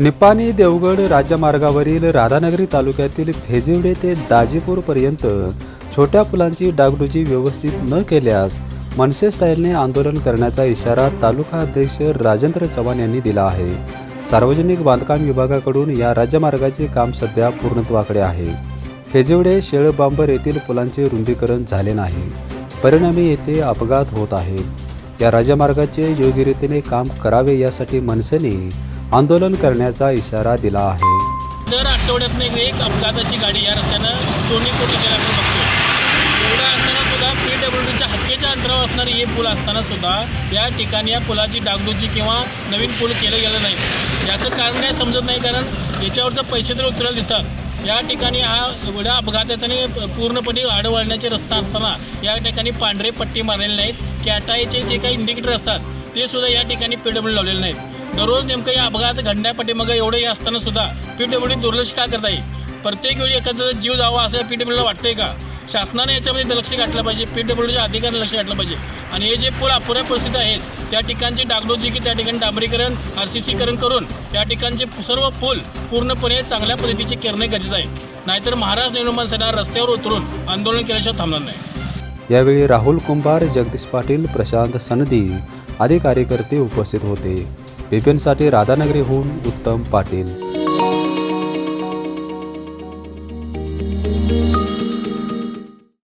निपाणी देवगड राज्यमार्गावरील राधानगरी तालुक्यातील फेजिवडे ते दाजीपूरपर्यंत छोट्या पुलांची डागडुजी व्यवस्थित न केल्यास मनसे स्टाईलने आंदोलन करण्याचा इशारा तालुका अध्यक्ष राजेंद्र चव्हाण यांनी दिला आहे. सार्वजनिक बांधकाम विभागाकडून या राज्यमार्गाचे काम सध्या पूर्णत्वाकडे आहे. फेजिवडे शेळबांबर येथील पुलांचे रुंदीकरण झाले नाही. परिणामी येथे अपघात होत आहेत. या राज्यमार्गाचे योग्यरीतीने काम करावे यासाठी मनसेने आंदोलन करण्याचा इशारा दिला आहे. दर आठवड्यातून एक एक अपघाताची गाडी या रस्त्यानं दोन्ही कोटी गेला आपण बघतो एवढं असताना सुद्धा पी डब्ल्यू डीच्या हक्केच्या अंतरावर असणारे हे पूल असताना सुद्धा या ठिकाणी या पुलाची डागडुजी किंवा नवीन पूल केलं गेलं नाही. याचं कारण काय समजत नाही कारण याच्यावरचं पैसे तर उचलायला दिसतात. या ठिकाणी हा एवढ्या अपघाताने पूर्णपणे आडवळण्याचे रस्ता असताना या ठिकाणी पांढरे पट्टी मारलेले नाहीत. कॅटायचे जे काही इंडिकेटर असतात ते सुद्धा या ठिकाणी पीडब्ल्यू लावलेले नाहीत. दररोज नेमकं या अपघात घडण्यापाठीमागं एवढं हे असताना सुद्धा पी डब्ल्यू दुर्लक्ष का करता येईल प्रत्येक वेळी एखादा जीव जावा असं पीडब्ल्यूला वाटतंय का? शासनाने याच्यामध्ये लक्ष घातलं पाहिजे पी डब्ल्यूच्या अधिकाऱ्याने लक्ष घातलं पाहिजे. आणि हे जे पूल अपुऱ्या परिस्थिती आहेत त्या ठिकाणची डागडोजी की त्या ठिकाणी डांबरीकरण आर सी सीकरण करून त्या ठिकाणचे सर्व पूल पूर्णपणे चांगल्या पद्धतीचे करणे गरजेचं आहे. नाहीतर महाराष्ट्र निर्माण सेना रस्त्यावर उतरून आंदोलन केल्याशिवाय थांबणार नाही. यावेळी राहुल कुंभार जगदीश पाटील प्रशांत सनदी आदी कार्यकर्ते उपस्थित होते. बिपिनसाठी राधानगरीहून उत्तम पाटील.